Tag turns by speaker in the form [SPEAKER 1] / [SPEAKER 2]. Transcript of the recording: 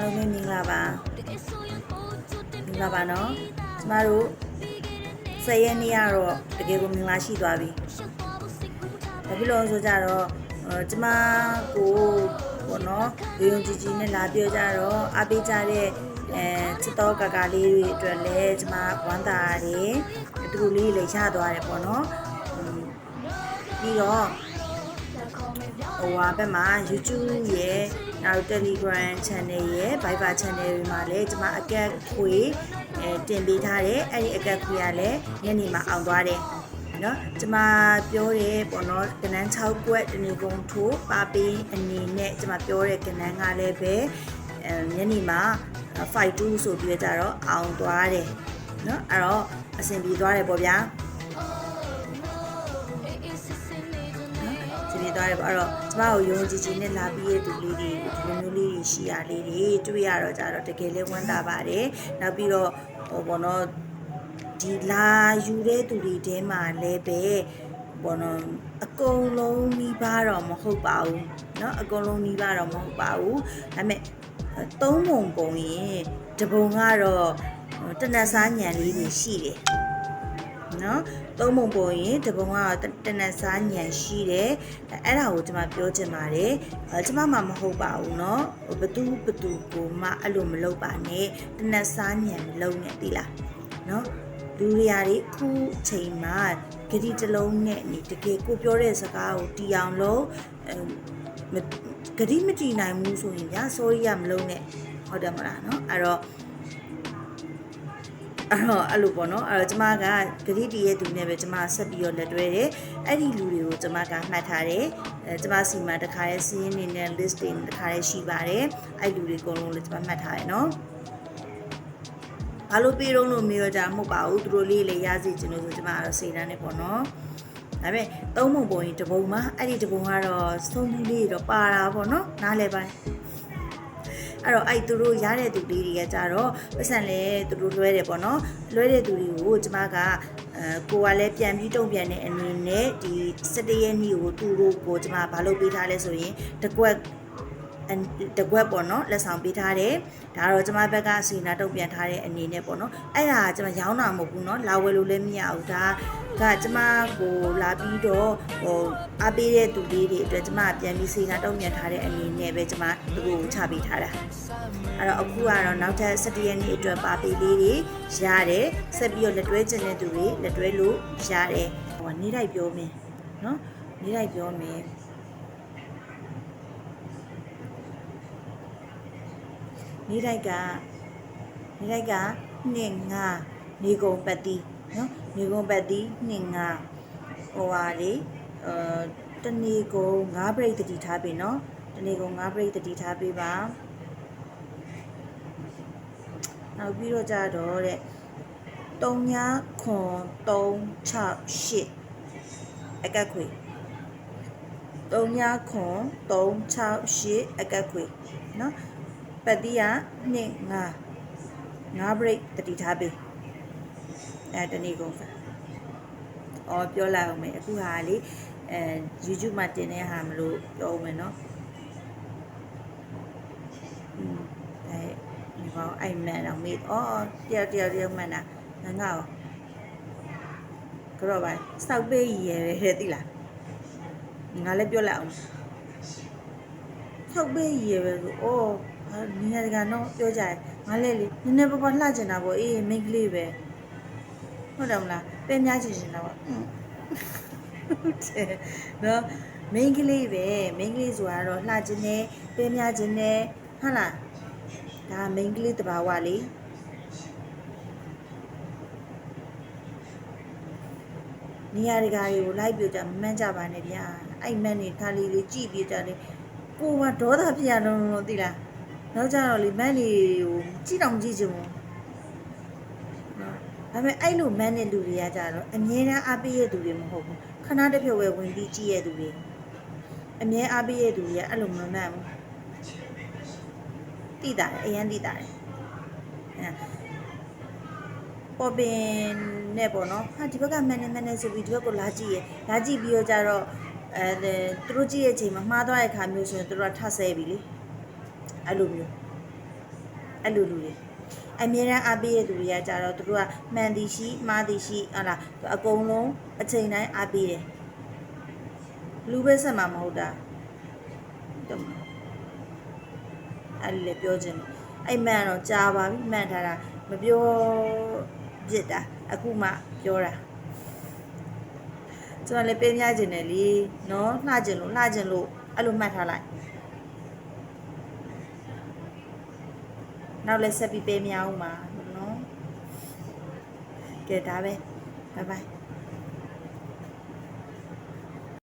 [SPEAKER 1] အားလုံးပဲမင်္ဂလာပါမင်္ဂလာပါနော်ကျမတို့ဆယ်ရက်နေ့ကတော့တကယ်ကိုမင်္ဂလာရှိသွားပြီဘာဖြစ်လို့လဲဆိုကြတော့အဲကျမကိုဘောနော်ရုံရုံကြည်ကြည်နဲ့လာပြောကြတော့အားပေးကြတဲ့အဲချစ်တော်ကကလေးတွေအတွက်လည်းကျမဝမ်းသာရတယ်အတူတူလေးလည်းရသွားတယ်ပေါ့နော်อืมပြီးတော့ ဟိုဟာဘက်မှာ YouTube ရဲ့နောက် Telegram Channel ရဲ့ Viber Channel တွေမှာလည်းကျွန်မအကက်ခွေအဲတင်ပေးထားတယ်အဲ့ဒီအကက်ခွေကလည်းညနေမှာအောင်သွားတယ်နော်ကျွန်မပြောတယ်ပေါ့နော်ကနန်း6ကွက်တနေကုန်ထိုးပါပေးအနေနဲ့ကျွန်မပြောတဲ့ကနန်းကလည်းပဲအဲညနေမှာ5 2ဆိုပြီးကြတော့အောင်သွားတယ်နော်အဲ့တော့အဆင်ပြေသွားတယ်ပေါ့ဗျာ နေသွားတယ်ပေါ့အဲ့တော့ကျမကိုယုံကြည်ကြည်နဲ့လာပြီးရဲ့သူလေးတွေဒီလိုမျိုးလေးတွေရှိရလေးတွေတွေ့ရတော့ကြတော့တကယ်လဲဝမ်းသာပါတယ်နောက်ပြီးတော့ဟိုဘောနော်ဒီလာယူတဲ့သူတွေတဲမှာလည်းပဲဘောနော်အကုန်လုံးနှီးပါတော့မဟုတ်ပါဘူးเนาะအကုန်လုံးနှီးပါတော့မဟုတ်ပါဘူးဒါပေမဲ့သုံးပုံပုံရင်တပုံကတော့တနက်စားညံလေးတွေရှိတယ် နော်သုံးပုံပေါ်ရင်တပုံကတနက်စားညံရှိတယ်အဲ့ဒါကိုကျွန်မပြောချင်ပါတယ်ကျွန်မမှမဟုတ်ပါဘူးနော်ဘသူဘသူကိုမှအဲ့လိုမလုပ်ပါနဲ့တနက်စားညံမလုပ်နဲ့တိလားနော်လူတွေရာတွေခုချိန်မှာဂတိတလုံးနဲ့နေတကယ်ကိုပြောတဲ့စကားကိုတီအောင်လို့ဂတိမတီနိုင်ဘူးဆိုရင်ညာ sorry ရမလုံးနဲ့ဟုတ်တယ်မလားနော်အဲ့တော့ အဲ့တော့အဲ့လိုပေါ့နော်အဲ့တော့ကျမကဂရိတီရဲ့သူနဲ့ပဲကျမဆက်ပြီးတော့လက်တွဲတယ်အဲ့ဒီလူတွေကိုကျမကမှတ်ထားတယ်အဲကျမစီမှာတခါရဲ့စီးရင်နေနဲ့ list တွေတခါရဲ့ရှိပါတယ်အဲ့လူတွေအကုန်လုံးလည်းကျမမှတ်ထားတယ်နော်ဘာလို့ပြေတော့လို့မေးရကြမဟုတ်ပါဘူးသူတို့လေးလည်းရစီခြင်းလို့ဆိုကျမကတော့စိတ်ဓာတ်နဲ့ပေါ့နော်ဒါပေမဲ့သုံးပုံပုံရင်တပုံမှာအဲ့ဒီတပုံကတော့သုံးမှုလေးတော့ပါတာပေါ့နော်နားလဲပိုင်း အဲ့တော့အဲ့သူတို့ရတဲ့သူလေးတွေကကြတော့ပတ်စံလဲသူတို့လွှဲတယ်ပေါ့နော်လွှဲတဲ့သူတွေကိုကျမကအဲကိုကလည်းပြန်ပြီးတုံ့ပြန်တဲ့အနေနဲ့ဒီ17ရက်နေ့ကိုသူတို့ကိုကျမဘာလုပ်ပေးထားလဲဆိုရင်တကွက် တကွက်ပေါ့နော်လက်ဆောင်ပေးထားတယ်ဒါတော့ကျမဘက်ကစီနာတုံ့ပြန်ထားတဲ့အနေနဲ့ပေါ့နော်အဲ့ဒါကျမရောင်းတာမဟုတ်ဘူးနော်လာဝယ်လို့လည်းမရဘူးဒါကကျမကိုလာပြီးတော့ဟိုအားပေးတဲ့သူလေးတွေအတွက်ကျမပြန်ပြီးစီနာတုံ့ပြန်ထားတဲ့အနေနဲ့ပဲကျမသူကိုချပေးထားတာအဲ့တော့အခုကတော့နောက်ထပ်17ရက်နေ့အတွက်ပါပေးလေးတွေရတယ်ဆက်ပြီးတော့လက်တွဲကျင်တဲ့သူတွေလက်တွဲလို့ရတယ်ဟိုနေလိုက်ပြောမင်းနော်နေလိုက်ပြောမင်း နေလိုက်ကနေလိုက်ကနှစ်ငါနေကုန်ပတ်တီနော်နေကုန်ပတ်တီနှစ်ငါဟိုဟာလေအဲတနေကုန်၅ပြိတ်တတိထားပြီနော်တနေကုန်၅ပြိတ်တတိထားပြီပါနောက်ပြီးတော့ကြတော့တဲ့3ညခွန်368အကက်ခွေ3ညခွန်368အကက်ခွေနော် ပတ်တိက2 5 5 break တတိထားပေးအဲတနေ့ကုန်စားအော်ပြောလိုက်အောင်မယ်အခုဟာလေအဲ YouTube မှာတင်တဲ့ဟာမလို့ပြောဦးမယ်နော်อืมအဲဒီကောင်အိုင်မန်တော့မေးအော်တယောက်တယောက်တယောက်မှန်တာငါငါ့ကတော့ပါစောက်ပေးရယ်တဲ့တိလားငါလည်းပြောလိုက်အောင်စောက်ပေးရယ်ပဲဆိုအော် နည်းနည်းတကတော့ပြောကြတယ်ငါလည်းလေနည်းနည်းပပလှကျင်တာပေါ့အေးမိန်းကလေးပဲဟုတ်တယ်မလားပဲများချင်ချင်တာပေါ့ဟုတ်တယ်နော်မိန်းကလေးပဲမိန်းကလေးဆိုတာတော့လှကျင်တယ်ပဲများကျင်တယ်ဟုတ်လားဒါမိန်းကလေးတဘာဝလေးနေရာတကာတွေကိုလိုက်ပြကြမမှန်းကြပါနဲ့ဗျာအဲ့မန်းနေခါလေးလေးကြည့်ပြကြတယ်ကိုကဒေါသဖြစ်ရတော့လို့သိလား နောက်ကြတော့လေမန်းလေးကိုကြည့်တော့မကြည့်ချင်ဘူးနော်ဒါပေမဲ့အဲ့လိုမန်းတဲ့လူတွေကကြတော့အမြဲတမ်းအားပေးရတဲ့သူတွေမဟုတ်ဘူးခဏတစ်ဖြုတ်ပဲဝင်ပြီးကြည့်ရတဲ့သူတွေအမြဲအားပေးရတဲ့သူတွေကအဲ့လိုမမှန်ဘူးတိတာတယ်အရင်တိတာတယ်အဲပေါ်ပင်နဲ့ပေါ့နော်ဟာဒီဘက်ကမန်နေမန်နေဆိုပြီးဒီဘက်ကိုလာကြည့်ရလာကြည့်ပြီးတော့ကြတော့အဲသူတို့ကြည့်ရဲ့အချိန်မှာမှားသွားတဲ့ခါမျိုးဆိုရင်သူတို့ကထဆဲပြီလေ အဲ့လိုမျိုးအဲ့လိုလူတွေအမြဲတမ်းအားပေးတဲ့လူတွေကကြတော့သူတို့ကမှန်သည်ရှိမှားသည်ရှိဟာလားအကုန်လုံးအချိန်တိုင်းအားပေးတယ်လူပဲဆက်မှာမဟုတ်တာတော့အဲ့လေပြောခြင်းအဲ့မှန်တော့ကြားပါပြီမှန်ထားတာမပြောပြစ်တာအခုမှပြောတာကျွန်တော်လည်းပေးများခြင်းတယ်လीနော်လှခြင်းလို့လှခြင်းလို့အဲ့လိုမှတ်ထားလိုက် နောက်လည်းဆက်ပြီးပေးများအောင်ပါနော်ကဲဒါပဲဘိုင်ဘိုင်